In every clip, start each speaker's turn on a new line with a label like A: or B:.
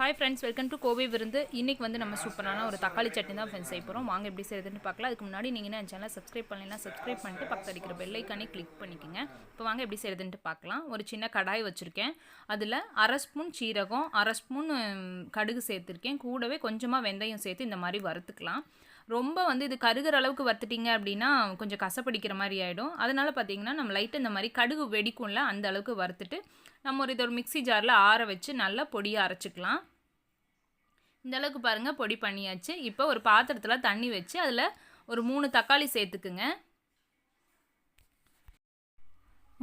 A: Hi friends welcome to Kovai விருந்து. இன்றைக்கி வந்து நம்ம சூப்பரான ஒரு தக்காளி சட்னி தான் ஃப்ரெண்ட்ஸ் செய்ய போகிறோம் வாங்க எப்படி செய்யுதுன்னு பார்க்கலாம். அதுக்கு முன்னாடி நீங்கள் என் சேனலை சப்ஸ்கிரைப் பண்ணலாம் சப்ஸ்கிரைப் பண்ணிட்டு பக்கத்தில் இருக்கிற பெல்லைக்கானே கிளிக் பண்ணிக்கோங்க. இப்போ வாங்க எப்படி செய்யுதுன்ட்டு பார்க்கலாம். ஒரு சின்ன கடாய் வச்சுருக்கேன். அதில் அரை ஸ்பூன் சீரகம் அரை ஸ்பூன் கடுகு சேர்த்துருக்கேன். கூடவே கொஞ்சமாக வெந்தயம் சேர்த்து இந்த மாதிரி வறுத்துக்கலாம். ரொம்ப வந்து இது கருகிற அளவுக்கு வறுத்துட்டிங்க அப்படின்னா கொஞ்சம் கசப்படிக்கிற மாதிரி ஆகிடும் அதனால் பார்த்தீங்கன்னா நம்ம லைட்டாக இந்த மாதிரி கடுகு வெடிக்கும்ல அந்த அளவுக்கு வறுத்துட்டு நம்ம ஒரு இது ஒரு மிக்ஸி ஜாரில் ஆற வச்சு நல்லா பொடியாக அரைச்சிக்கலாம். இந்த அளவுக்கு பாருங்கள் பொடி பண்ணியாச்சு. இப்போ ஒரு பாத்திரத்தில் தண்ணி வச்சு அதில் ஒரு மூணு தக்காளி சேர்த்துக்குங்க.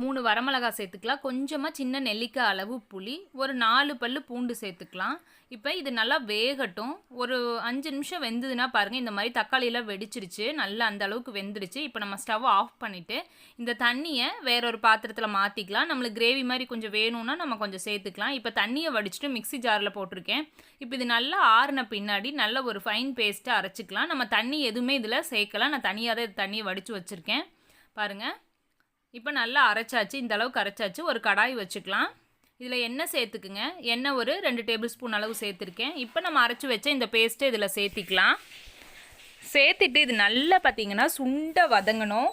A: மூணு வரமிளகாய் சேர்த்துக்கலாம். கொஞ்சமாக சின்ன நெல்லிக்காய் அளவு புளி ஒரு நாலு பல் பூண்டு சேர்த்துக்கலாம். இப்போ இது நல்லா வேகட்டும். ஒரு அஞ்சு நிமிஷம் வெந்ததுன்னா பாருங்கள் இந்த மாதிரி தக்காளியெல்லாம் வெடிச்சிருச்சு. நல்லா அந்த அளவுக்கு வெந்துடுச்சு இப்போ நம்ம ஸ்டவ் ஆஃப் பண்ணிவிட்டு இந்த தண்ணியை வேற ஒரு பாத்திரத்தில் மாற்றிக்கலாம் நம்மளுக்கு கிரேவி மாதிரி கொஞ்சம் வேணும்னா நம்ம கொஞ்சம் சேர்த்துக்கலாம். இப்போ தண்ணியை வடிச்சிட்டு மிக்ஸி ஜாரில் போட்டிருக்கேன். இப்போ இது நல்லா ஆறின பின்னாடி நல்ல ஒரு ஃபைன் பேஸ்ட்டாக அரைச்சிக்கலாம். நம்ம தண்ணி எதுவுமே இதில் சேர்க்கலாம் நான் தனியாக தான் இது தண்ணியை வடித்து வச்சுருக்கேன். பாருங்கள் இப்போ நல்லா அரைச்சாச்சு இந்த அளவுக்கு அரைச்சாச்சு ஒரு கடாய் வச்சுக்கலாம். இதில் எண்ணெய் சேர்த்துக்குங்க. எண்ணெய் ஒரு ரெண்டு டேபிள் ஸ்பூன் அளவு சேர்த்துருக்கேன். இப்போ நம்ம அரைச்சி வச்ச இந்த பேஸ்ட்டை இதில் சேர்த்திக்கலாம். சேர்த்துட்டு இது நல்லா பார்த்தீங்கன்னா சுண்ட வதங்கணும்.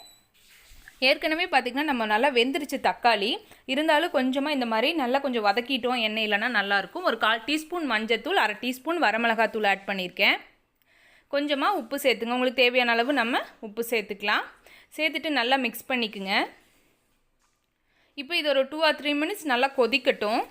A: ஏற்கனவே பார்த்திங்கன்னா நம்ம நல்லா வெந்துருச்சு தக்காளி. இருந்தாலும் கொஞ்சமாக இந்த மாதிரி நல்லா கொஞ்சம் வதக்கிட்டோம். எண்ணெய் இல்லைன்னா நல்லாயிருக்கும் ஒரு கால் டீஸ்பூன் மஞ்சத்தூள் அரை டீஸ்பூன் வரமிளகாத்தூள் ஆட் பண்ணியிருக்கேன் கொஞ்சமாக உப்பு சேர்த்துங்க. உங்களுக்கு தேவையான அளவு நம்ம உப்பு சேர்த்துக்கலாம். சேர்த்துட்டு நல்லா மிக்ஸ் பண்ணிக்குங்க. இப்போ இது ஒரு டூ ஆர் த்ரீ மினிட்ஸ் நல்லா கொதிக்கட்டும்.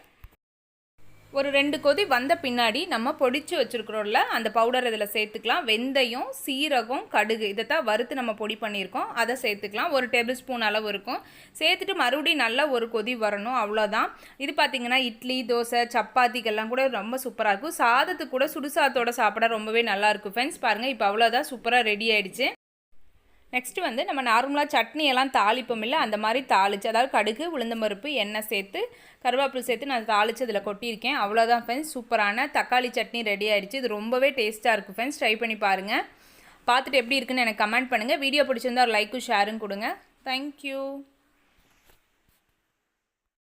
A: ஒரு ரெண்டு கொதி வந்த பின்னாடி நம்ம பொடிச்சு வச்சுருக்குறோம்ல அந்த பவுடர் இதில் சேர்த்துக்கலாம். வெந்தயம் சீரகம் கடுகு இதை தான் வறுத்து நம்ம பொடி பண்ணியிருக்கோம். அதை சேர்த்துக்கலாம். ஒரு டேபிள் ஸ்பூன் அளவு இருக்கும். சேர்த்துட்டு மறுபடியும் நல்லா ஒரு கொதி வரணும். அவ்வளோதான். இது பார்த்திங்கன்னா இட்லி தோசை சப்பாத்திக்கெல்லாம் கூட ரொம்ப சூப்பராக இருக்கும். சாதத்துக்கு கூட சுடுசாதத்தோட சாப்பிட ரொம்பவே நல்லாயிருக்கும் ஃப்ரெண்ட்ஸ் பாருங்கள் இப்போ அவ்வளோதான் சூப்பராக ரெடி ஆகிடுச்சு நெக்ஸ்ட்டு வந்து நம்ம நார்மலாக சட்னி எல்லாம் தாளிப்போம் இல்லை? அந்த மாதிரி தாளித்து அதாவது கடுகு உளுந்தம்பருப்பு எண்ணெய் சேர்த்து கருவேப்பிலை சேர்த்து நான் தாளித்து அதில் கொட்டியிருக்கேன். அவ்வளோதான் ஃப்ரெண்ட்ஸ் சூப்பரான தக்காளி சட்னி ரெடி ஆகிடுச்சு இது ரொம்பவே டேஸ்ட்டாக இருக்கும் ஃப்ரெண்ட்ஸ் ட்ரை பண்ணி பாருங்கள் பார்த்துட்டு எப்படி இருக்குன்னு எனக்கு கமெண்ட் பண்ணுங்கள் வீடியோ பிடிச்சிருந்தா ஒரு லைக்கும் ஷேரும் கொடுங்க. தேங்க்யூ